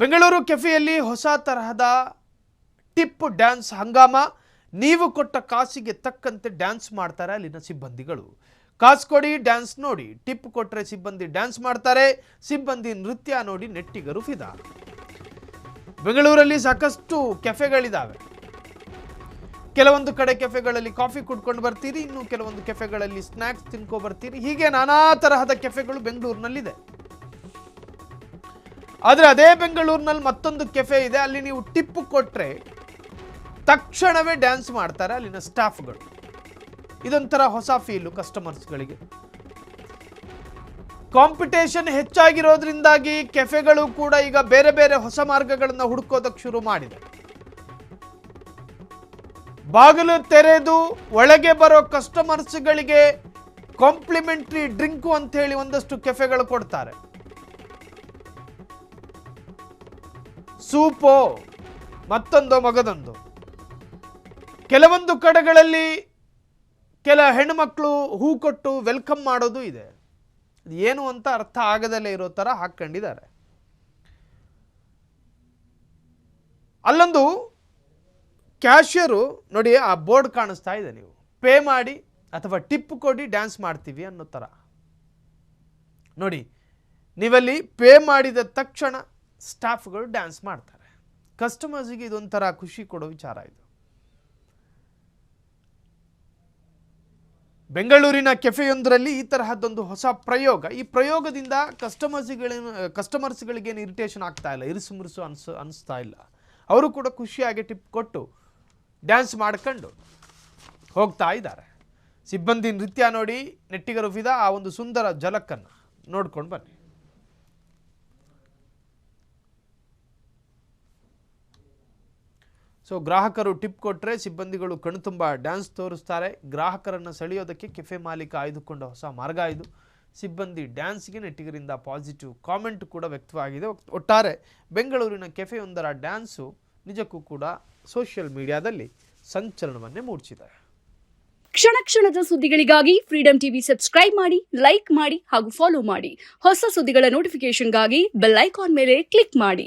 ಬೆಂಗಳೂರು ಕೆಫೆಯಲ್ಲಿ ಹೊಸ ತರಹದ tip dance Hungama. ನೀವು ಕೊಟ್ಟ ಕಾಸಿಗೆ ತಕ್ಕಂತೆ ಡ್ಯಾನ್ಸ್ ಮಾಡ್ತಾರೆ ಅಲ್ಲಿನ ಸಿಬ್ಬಂದಿಗಳು. ಕಾಸು ಕೊಡಿ, ಡ್ಯಾನ್ಸ್ ನೋಡಿ. ಟಿಪ್ ಕೊಟ್ಟರೆ ಸಿಬ್ಬಂದಿ ಡ್ಯಾನ್ಸ್ ಮಾಡ್ತಾರೆ. ಸಿಬ್ಬಂದಿ ನೃತ್ಯ ನೋಡಿ ನೆಟ್ಟಿಗರು ಫಿದಾ ಬೆಂಗಳೂರಲ್ಲಿ ಸಾಕಷ್ಟು ಕೆಫೆಗಳಿದ್ದಾವೆ ಕೆಲವೊಂದು ಕಡೆ ಕೆಫೆಗಳಲ್ಲಿ ಕಾಫಿ ಕುಡ್ಕೊಂಡು ಬರ್ತೀರಿ, ಇನ್ನು ಕೆಲವೊಂದು ಕೆಫೆಗಳಲ್ಲಿ ಸ್ನ್ಯಾಕ್ಸ್ ತಿನ್ಕೊ ಬರ್ತೀರಿ. ಹೀಗೆ ನಾನಾ ತರಹದ ಕೆಫೆಗಳು ಬೆಂಗಳೂರಿನಲ್ಲಿದೆ. ಆದರೆ ಅದೇ ಬೆಂಗಳೂರಿನಲ್ಲಿ ಮತ್ತೊಂದು ಕೆಫೆ ಇದೆ. ಅಲ್ಲಿ ನೀವು ಟಿಪ್ಪು ಕೊಟ್ಟರೆ ತಕ್ಷಣವೇ ಡ್ಯಾನ್ಸ್ ಮಾಡ್ತಾರೆ ಅಲ್ಲಿನ ಸ್ಟಾಫ್ಗಳು. ಇದೊಂಥರ ಹೊಸ ಫೀಲು ಕಸ್ಟಮರ್ಸ್ಗಳಿಗೆ. ಕಾಂಪಿಟೇಷನ್ ಹೆಚ್ಚಾಗಿರೋದ್ರಿಂದಾಗಿ ಕೆಫೆಗಳು ಕೂಡ ಈಗ ಬೇರೆ ಬೇರೆ ಹೊಸ ಮಾರ್ಗಗಳನ್ನು ಹುಡುಕೋದಕ್ಕೆ ಶುರು ಮಾಡಿದೆ. ಬಾಗಿಲು ತೆರೆದು ಒಳಗೆ ಬರೋ ಕಸ್ಟಮರ್ಸ್ಗಳಿಗೆ ಕಾಂಪ್ಲಿಮೆಂಟ್ರಿ ಡ್ರಿಂಕು ಅಂತ ಹೇಳಿ ಒಂದಷ್ಟು ಕೆಫೆಗಳು ಕೊಡ್ತಾರೆ. ಸೂಪೋ, ಮತ್ತೊಂದು ಮಗದೊಂದು. ಕೆಲವೊಂದು ಕಡೆಗಳಲ್ಲಿ ಕೆಲ ಹೆಣ್ಮಕ್ಳು ಹೂ ಕೊಟ್ಟು ವೆಲ್ಕಮ್ ಮಾಡೋದು ಇದೆ. ಅದು ಏನು ಅಂತ ಅರ್ಥ ಆಗದಲ್ಲೇ ಇರೋ ಥರ ಹಾಕ್ಕೊಂಡಿದ್ದಾರೆ. ಅಲ್ಲೊಂದು ಕ್ಯಾಶಿಯರು ನೋಡಿ ಆ ಬೋರ್ಡ್ ಕಾಣಿಸ್ತಾ ಇದೆ ನೀವು. ಪೇ ಮಾಡಿ ಅಥವಾ ಟಿಪ್ ಕೊಡಿ ಡ್ಯಾನ್ಸ್ ಮಾಡ್ತೀವಿ ಅನ್ನೋ ಥರ. ನೋಡಿ, ನೀವಲ್ಲಿ ಪೇ ಮಾಡಿದ ತಕ್ಷಣ ಸ್ಟಾಫ್ಗಳು ಡ್ಯಾನ್ಸ್ ಮಾಡ್ತಾರೆ. ಕಸ್ಟಮರ್ಸಿಗೆ ಇದೊಂಥರ ಖುಷಿ ಕೊಡೋ ವಿಚಾರ ಇದು. ಬೆಂಗಳೂರಿನ ಕೆಫೆಯೊಂದರಲ್ಲಿ ಈ ತರಹದ್ದೊಂದು ಹೊಸ ಪ್ರಯೋಗ. ಈ ಪ್ರಯೋಗದಿಂದ ಕಸ್ಟಮರ್ಸ್ಗಳೇನು ಕಸ್ಟಮರ್ಸ್ಗಳಿಗೇನು ಇರಿಟೇಷನ್ ಆಗ್ತಾ ಇಲ್ಲ, ಇರಿಸು ಮುರುಸು ಅನ್ಸು, ಅನಿಸ್ತಾ ಇಲ್ಲ. ಅವರು ಕೂಡ ಖುಷಿಯಾಗಿ ಟಿಪ್ ಕೊಟ್ಟು ಡ್ಯಾನ್ಸ್ ಮಾಡ್ಕೊಂಡು ಹೋಗ್ತಾ ಇದ್ದಾರೆ. ಸಿಬ್ಬಂದಿ ನೃತ್ಯ ನೋಡಿ ನೆಟ್ಟಿಗರು ಫಿದ ಆ ಒಂದು ಸುಂದರ ಜಲಕ್ಕನ್ನು ನೋಡ್ಕೊಂಡು ಬನ್ನಿ. ಸೊ ಗ್ರಾಹಕರು ಟಿಪ್ ಕೊಟ್ಟರೆ ಸಿಬ್ಬಂದಿಗಳು ಕಣ್ತುಂಬ ಡ್ಯಾನ್ಸ್ ತೋರಿಸ್ತಾರೆ. ಗ್ರಾಹಕರನ್ನು ಸೆಳೆಯೋದಕ್ಕೆ ಕೆಫೆ ಮಾಲೀಕ ಆಯ್ದುಕೊಂಡ ಹೊಸ ಮಾರ್ಗ ಇದು. ಸಿಬ್ಬಂದಿ ಡ್ಯಾನ್ಸ್ಗೆ ನೆಟ್ಟಿಗರಿಂದ ಪಾಸಿಟಿವ್ ಕಾಮೆಂಟ್ ಕೂಡ ವ್ಯಕ್ತವಾಗಿದೆ. ಒಟ್- ಒಟ್ಟಾರೆ ಬೆಂಗಳೂರಿನ ಕೆಫೆಯೊಂದರ ಡ್ಯಾನ್ಸು ನಿಜಕ್ಕೂ ಕೂಡ ಸೋಷಿಯಲ್ ಮೀಡಿಯಾದಲ್ಲಿ ಸಂಚಲನವನ್ನೇ ಮೂಡಿಸಿದೆ. ಕ್ಷಣ ಕ್ಷಣದ ಸುದ್ದಿಗಳಿಗಾಗಿ ಫ್ರೀಡಂ ಟಿವಿ ಸಬ್ಸ್ಕ್ರೈಬ್ ಮಾಡಿ ಲೈಕ್ ಮಾಡಿ ಹಾಗೂ ಫಾಲೋ ಮಾಡಿ. ಹೊಸ ಸುದ್ದಿಗಳ ನೋಟಿಫಿಕೇಶನ್ಗಾಗಿ ಬೆಲ್ ಐಕಾನ್ ಮೇಲೆ ಕ್ಲಿಕ್ ಮಾಡಿ.